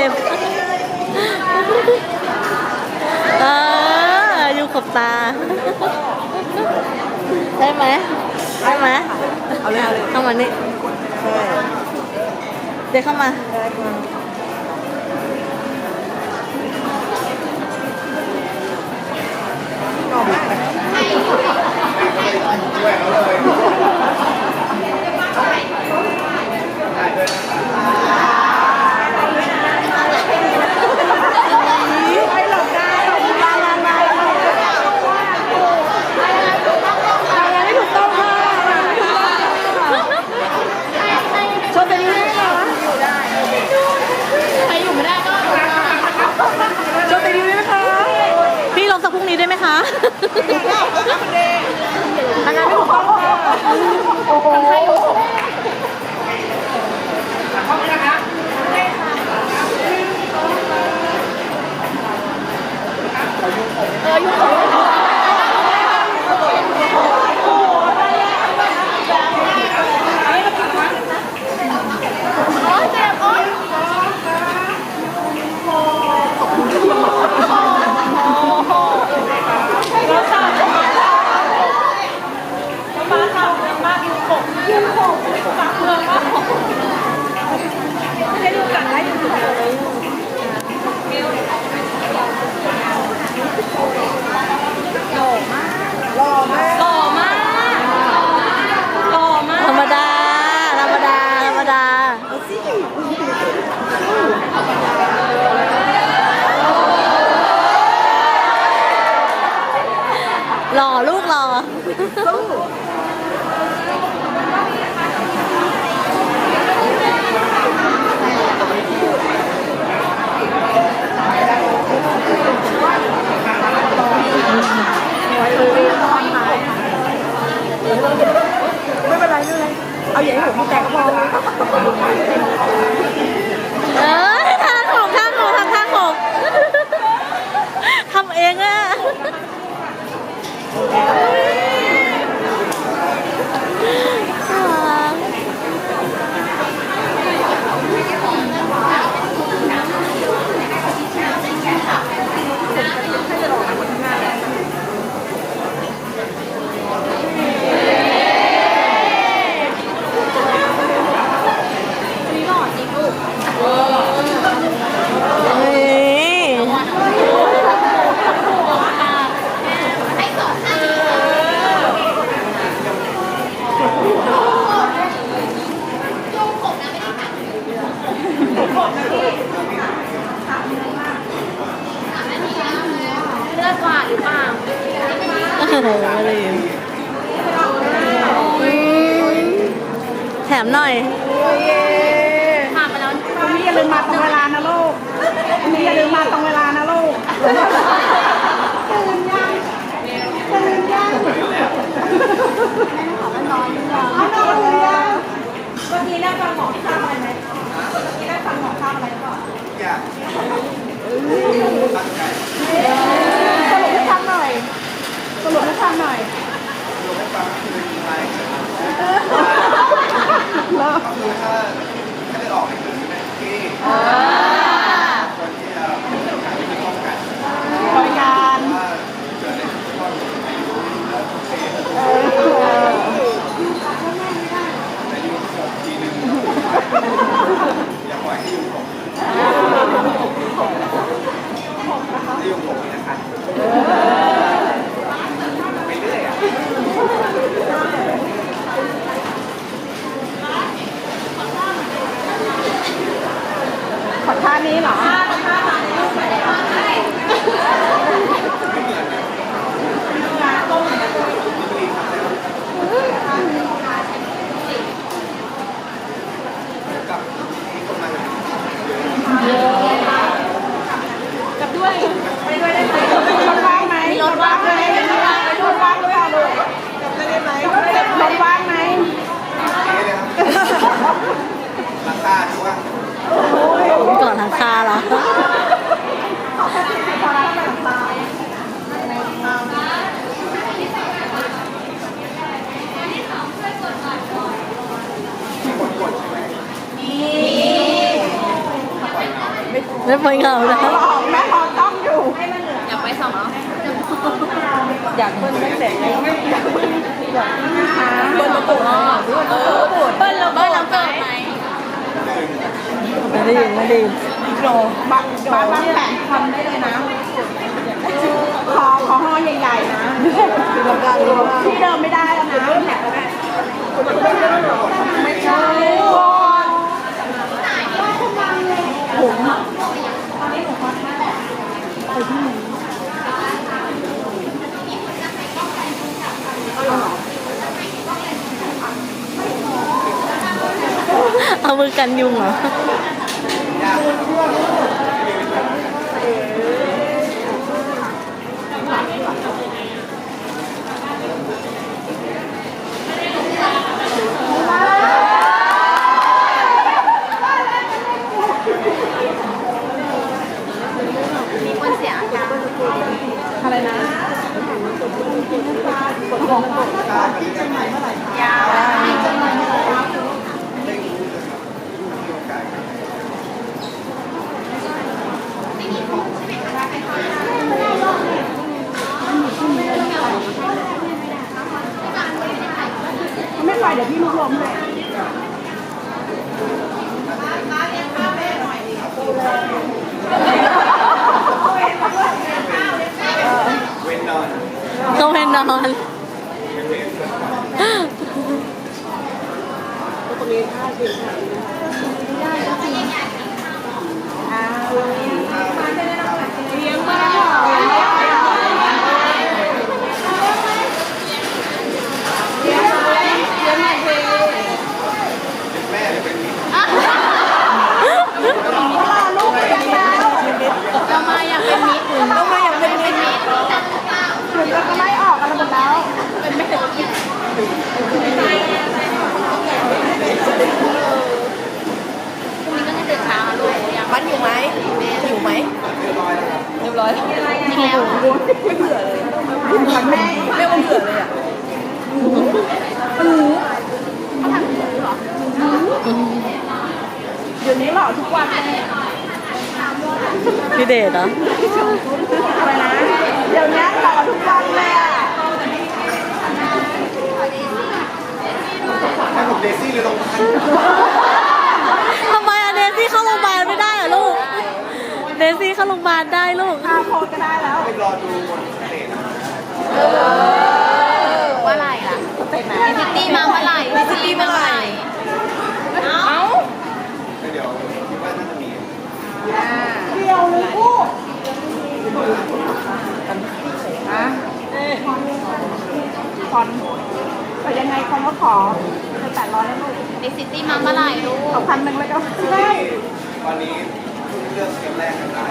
จ็บเจ็บเจ็บเจ็บเอออยู่ขบตา ได้ไหมได้ไหมเอาเลยเอาเลยเข้ามานี่ใช่เดี๋ยวเข้ามาได้ค่ะ มหน่อยผ่านไปแล้วคุณพี่อย่าลืมมาตรงเวลานะลูกคุณพี่อย่าลืมมาตรงเวลานะลูกตื่นยังตื่นยังเอานอนหรือยังเมื่อกี้นั่งฟังหมอที่ทำอะไรไหมเมื่อกี้นั่งฟังหมอทำอะไรหรือเปล่าสรุปให้ฟังหน่อยสรุปให้ฟังหน่อยเลิก บริการขอท่านี้เหรอกับด้วยไปด้วยได้ไหมรถว่างไหมรถ ว่างไหมรถว่างหรือเปล่าลูกรถว่างไหม ราคาดูว่า ก่อนหลังคาเหรอ ไม่ปล่อยเงานะเราออกแม่พอต้องอยู่ อยากไปสองแล้วอยากเบิ้ลไม่เสร็จเลยเบิ้ลระบบเออเบิ้ลระบบบ้านเราเกิดไหมไม่ได้ยินไม่ได้ยินโดบางบางบางแผนทำได้เลยนะขอขอห้อใหญ่ๆนะที่เดิมไม่ได้แล้วนะไม่ใช่ผม อะเอามือกันยุงเหรอ ไม่ไปเดี๋ยวพี่ลุกล้มเลย เว้นนอน ก็ไปนอนเลี้ยงมากเลี้ยงไหมเลี้ยงไหมเลี้ยงไหม แม่จะเป็นมิตร ลูกเลี้ยงแล้ว ทำไมอยากเป็นมิตร ทำไมอยากเป็นมิตรถึงก็ไล่ออกกันหมดแล้ว พรุ่งนี้ก็จะตื่นเช้า ลูกอยากมันอยู่ไหมอยู่ไหมเรียบร้อยแล้วจริงแล้วไม่เบื่อเลยเหมือนแม่ไม่ว่าเบื่อเลยอะเดี๋ยวนี้หล่อทุกวันเลยพี่เดชเหรออะไรนะเดี๋ยวนี้หล่อทุกวันเลยอะให้ผมเดซี่หรือตรงพัน ทำไมอะเดซี่เข้าโรงพยาบาลไม่ได้เหรอลูก เด ซี่เข้าโรงพยาบาลได้ลูกข้าโพสก็ได้แล้วไปรอดูบนสเตจนะว่าอะไรล่ะเตะไหนซิตตี้มาเมื่อไหร่ซิตตี้มาเมื่อไหร่ เอ้าเดี๋ยวคิดว่าน่าจะมีเดียวเลยคู่ฮะคอนแต่ยังไงคอนก็ขอเป็นแปดร้อยแล้วลูกดิซิตี้มาเมื่อไหร่ลูกขอพันหนึ่งแล้วก็ได้ตอนนี้ เลือกเพลงแรกกันได้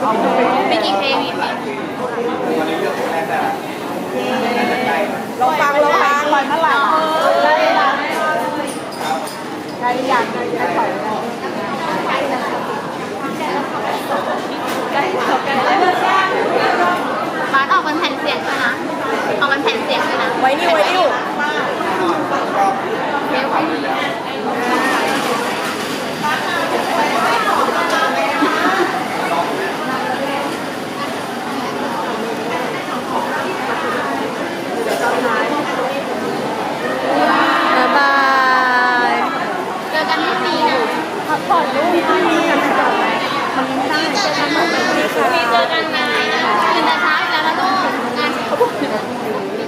เอาไปไม่กี่เพลงอีกหลายเพลงตอนนี้เลือกเพลงแรกได้น่าจะใกล้ลองฟังลองฟังปล่อยเมื่อไหร่ได้ยังได้ยังได้ปล่อยแล้ว บาสออกเป็นแผ่นเสียงด้วยนะ ออกเป็นแผ่นเสียงด้วยนะ ไว้นิ้วไว้นิ้ว บ๊ายบาย เจอกันพรุ่งนี้นะ พักผ่อนลูกที่นี่มันไม่ได้มันไม่ได้เจอกันใหม่วันนี้ค่ะ เจอกันงานตื่นแต่เช้าอีกแล้วนะลูกงาน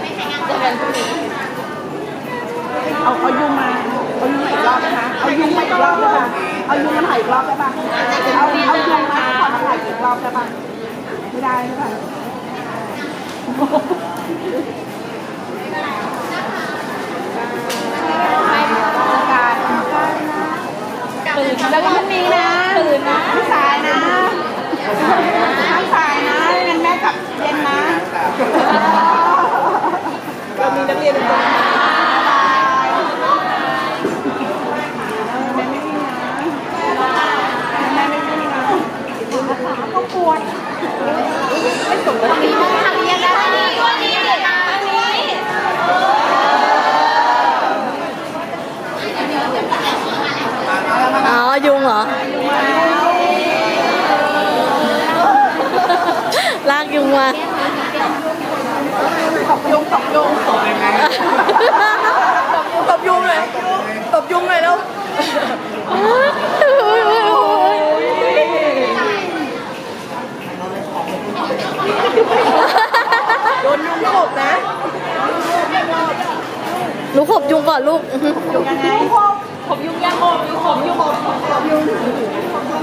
ไม่ใช่งานเจอกันพรุ่งนี้ เอาเอายุงมาเอายุงมาอีกรอบนะคะเอายุงมาอีกรอบได้ปะ เอายุงมาถ่ายอีกรอบได้ปะเอาเอายุงมาขอมาถ่ายอีกรอบได้ปะไม่ได้ใช่ปะการตื่นแล้วก็พรุ่งนี้นะตื่นนะไม่สายนะไม่สายนะงั้นแม่กลับเย็นนะ ส่งแล้วมีทางนี้นะทางนี้ทางนี้ทางนี้ อ๋อ ยุงเหรอ ลากยุงตบยุงตบยุงตบยุงเลยตบยุงเลยแล้วโดนยุงขบนะหนูขบยุงก่อนลูกยังไงผมยุงยังผมยุงผมยุงผมยุง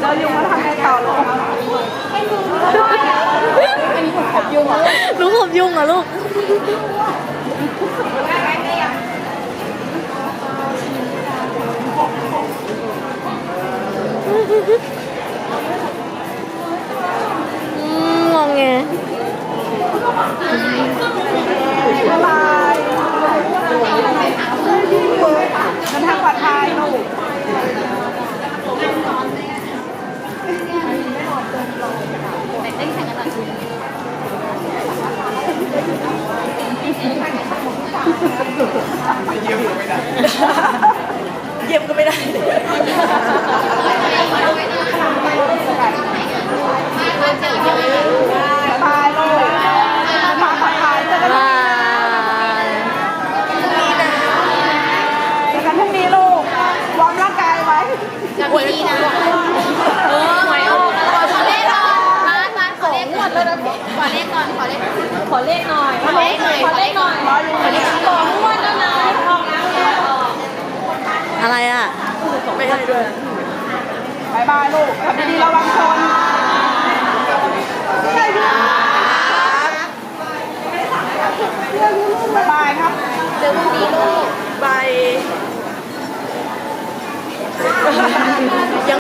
แล้วยุงมาทำไง ต่อลูกหนูขบยุงเหรอลูกอืมงงไง บ๊ายบายเดินทางปลอดภัยลูก เยี่ยมไม่ได้ เยี่ยมก็ไม่ได้บ๊ายบายลูกเดินทางปลอดภัยเจอกันบายเจอกันพรุ่งนี้ลูกวอร์มร่างกายไว้จะมีดีนะเออหวยออกขอเลขก่อนร้านร้านขอเลขก่อนเลยนะขอเลขก่อนขอเลขขอเลขหน่อย ขอเลขหน่อย ขอเลขหน่อยขอเลขก่อนม้วนแล้วนะ อะไรอะ ไม่ให้ด้วยบายบายลูกทำดีๆระวังชนเายืดบายครับเจอลูกดีลูกบาย